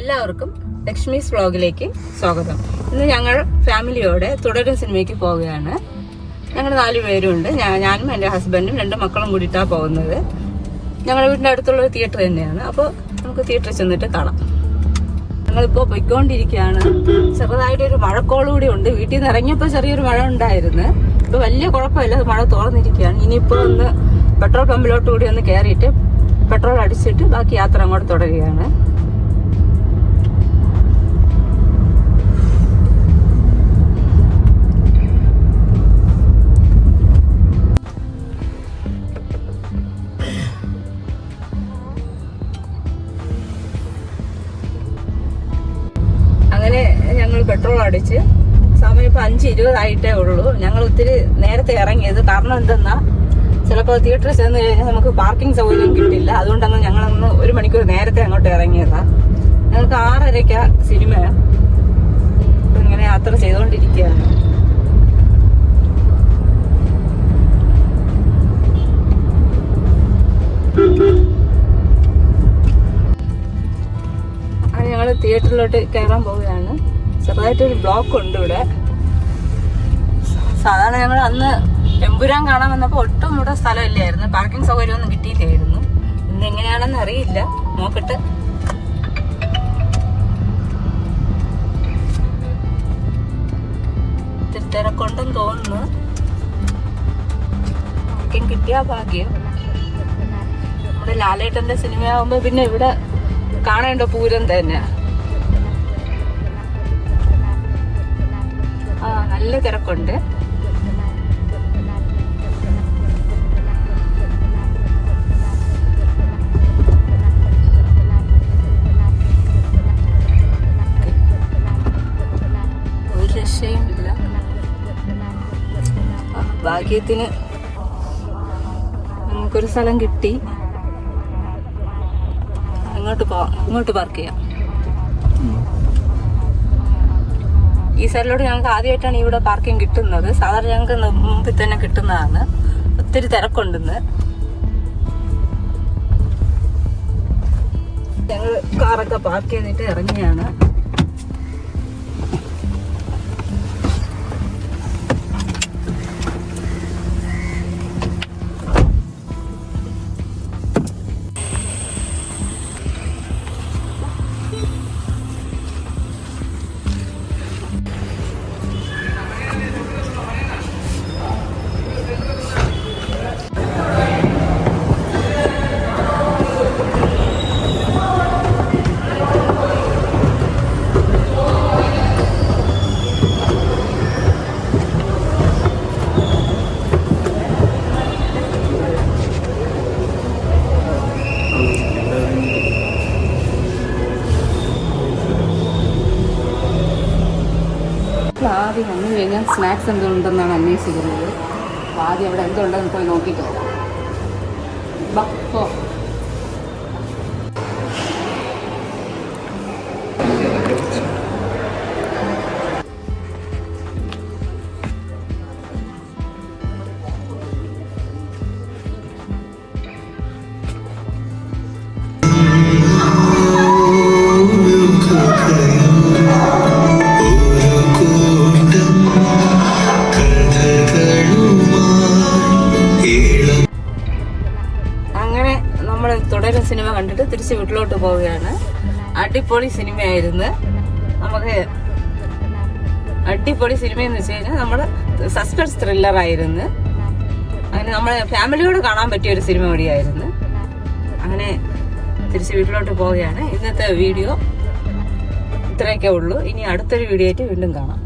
എല്ലാവർക്കും ലക്ഷ്മീസ് വ്ളോഗിലേക്ക് സ്വാഗതം. ഇന്ന് ഞങ്ങൾ ഫാമിലിയോടെ തുടരും സിനിമയ്ക്ക് പോവുകയാണ്. ഞങ്ങൾ നാല് പേരുണ്ട്. ഞാനും എന്റെ ഹസ്ബൻഡും രണ്ട് മക്കളും കൂടിയിട്ടാണ് പോകുന്നത്. ഞങ്ങളുടെ വീടിന്റെ അടുത്തുള്ള തിയേറ്റർ തന്നെയാണ്. അപ്പോൾ നമുക്ക് തിയേറ്ററിൽ ചെന്നിട്ട് കാണാം. ഞങ്ങളിപ്പോൾ പൊയ്ക്കൊണ്ടിരിക്കുകയാണ്. ചെറുതായിട്ടൊരു മഴക്കോൾ കൂടി ഉണ്ട്. വീട്ടിൽ നിന്ന് ഇറങ്ങിയപ്പോൾ ചെറിയൊരു മഴ ഉണ്ടായിരുന്നു. ഇപ്പോൾ വലിയ കുഴപ്പമില്ല. മഴ തുറന്നിരിക്കുകയാണ് ഇനിയിപ്പോൾ ഒന്ന് പെട്രോൾ പമ്പിലോട്ട് കൂടി ഒന്ന് കയറിയിട്ട് പെട്രോൾ അടിച്ചിട്ട് ബാക്കി യാത്ര അങ്ങോട്ട് തുടരുകയാണ്. ഞങ്ങൾ പെട്രോൾ അടിച്ച്. സമയം ഇപ്പം അഞ്ച് ഇരുപതായിട്ടേ ഉള്ളൂ. ഞങ്ങൾ ഒത്തിരി നേരത്തെ ഇറങ്ങിയത്. കാരണം എന്തെന്നാൽ ചിലപ്പോൾ തിയേറ്ററിൽ ചെന്ന് കഴിഞ്ഞാൽ നമുക്ക് പാർക്കിംഗ് സൗകര്യം കിട്ടില്ല. അതുകൊണ്ടങ്ങ് ഞങ്ങളൊന്ന് ഒരു മണിക്കൂർ നേരത്തെ അങ്ങോട്ട് ഇറങ്ങിയതാണ് ഞങ്ങൾക്ക് ആറരയ്ക്ക സിനിമ. ഇങ്ങനെ യാത്ര ചെയ്തുകൊണ്ടിരിക്കുകയാണ് ഞങ്ങൾ തിയേറ്ററിലോട്ട് കയറാൻ പോവുകയാണ്. ചെറുതായിട്ടൊരു ബ്ലോക്ക് ഉണ്ട് ഇവിടെ. സാധാരണ ഞങ്ങൾ അന്ന് എമ്പുരാൻ കാണാൻ വന്നപ്പോൾ ഒട്ടും ഇവിടെ സ്ഥലമില്ലായിരുന്നു. പാർക്കിംഗ് സൗകര്യമൊന്നും കിട്ടിയില്ലായിരുന്നു. ഇന്ന് എങ്ങനെയാണെന്ന് അറിയില്ല. നോക്കട്ടെ. തിരക്കൊണ്ടും തോന്നുന്നു. പാർക്കിംഗ് കിട്ടിയാ ഭാഗ്യം. നമ്മുടെ ലാലേട്ടന്റെ സിനിമയാകുമ്പോ പിന്നെ ഇവിടെ കാണേണ്ട പൂരം തന്നെ. നല്ല തിരക്കുണ്ട്. ഭാഗ്യത്തിന് നമുക്കൊരു സ്ഥലം കിട്ടി. അങ്ങോട്ട് പോവാം അങ്ങോട്ട് പാർക്ക് ചെയ്യാം. ഈ സൈഡിലോട്ട് ഞങ്ങൾക്ക് ആദ്യമായിട്ടാണ് ഇവിടെ പാർക്കിംഗ് കിട്ടുന്നത്. സാധാരണ ഞങ്ങൾക്ക് മുമ്പിൽ തന്നെ കിട്ടുന്നതാണ്. ഒത്തിരി തിരക്കുണ്ടെന്ന്. ഞങ്ങൾ കാറൊക്കെ പാർക്ക് ചെയ്തിട്ട് ഇറങ്ങിയാണ്. ആദ്യം വന്നു കഴിഞ്ഞാൽ സ്നാക്സ് എന്തുണ്ടെന്നാണ് അന്വേഷിക്കുന്നത് ആദ്യം അവിടെ എന്തുണ്ടെന്ന് പോയി നോക്കിയിട്ട് വരാം. നമ്മൾ സിനിമ കണ്ടിട്ട് തിരിച്ച് വീട്ടിലോട്ട് പോവുകയാണ്. അടിപൊളി സിനിമയായിരുന്നു. നമുക്ക് അടിപൊളി സിനിമ എന്ന് വെച്ച് കഴിഞ്ഞാൽ നമ്മൾ സസ്പെൻസ് ത്രില്ലർ ആയിരുന്നു അങ്ങനെ നമ്മളെ ഫാമിലിയോട് കാണാൻ പറ്റിയ ഒരു സിനിമ കൂടിയായിരുന്നു. അങ്ങനെ തിരിച്ച് വീട്ടിലോട്ട് പോവുകയാണ്. ഇന്നത്തെ വീഡിയോ ഇത്രയൊക്കെ ഉള്ളൂ. ഇനി അടുത്തൊരു വീഡിയോ ആയിട്ട് വീണ്ടും കാണാം.